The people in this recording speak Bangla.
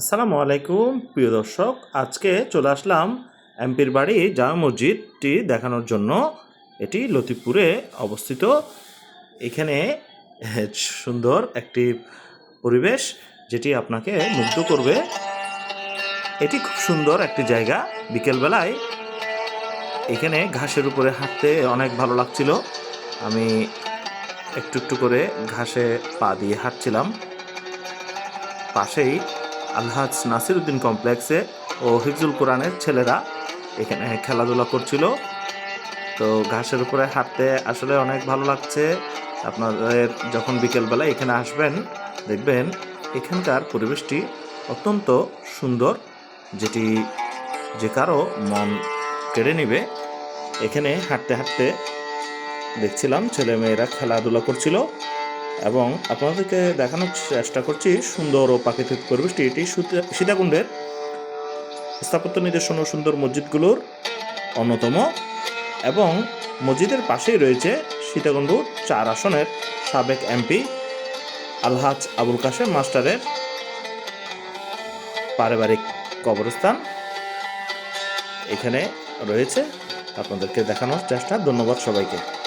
আসসালামু আলাইকুম, প্রিয় দর্শক। আজকে চলে আসলাম এমপির বাড়ি জামা মসজিদটি দেখানোর জন্য। এটি লতিফপুরে অবস্থিত। এখানে সুন্দর একটি পরিবেশ যেটি আপনাকে মুগ্ধ করবে। এটি খুব সুন্দর একটি জায়গা। বিকেলবেলায় এখানে ঘাসের উপরে হাঁটতে অনেক ভালো লাগছিল। আমি একটু একটু করে ঘাসে পা দিয়ে হাঁটছিলাম। পাশেই আলহাজ নাসিরউদ্দিন কমপ্লেক্সে ও হিফজুল কোরআনের ছেলেরা এখানে খেলাধুলা করছিল। তো ঘাসের উপরে হাঁটতে আসলে অনেক ভালো লাগছে। আপনাদের যখন বিকেলবেলা এখানে আসবেন, দেখবেন এখানকার পরিবেশটি অত্যন্ত সুন্দর, যেটি যে কারও মন কেড়ে নিবে। এখানে হাঁটতে হাঁটতে দেখছিলাম ছেলে মেয়েরা খেলাধুলা করছিল। এবং আপনাদেরকে দেখানোর চেষ্টা করছি সুন্দর ও প্রাকৃতিক পরিবেশটি। এটি সুতা- সীতাকুণ্ডের স্থাপত্য নিদর্শন ও সুন্দর মসজিদগুলোর অন্যতম এবং মসজিদের পাশেই রয়েছে সীতাকুণ্ড চার আসনের সাবেক এমপি আলহাজ আবুল কাশেম, মাস্টারের পারিবারিক কবরস্থান। এখানে রয়েছে। আপনাদেরকে দেখানোর চেষ্টা। ধন্যবাদ সবাইকে।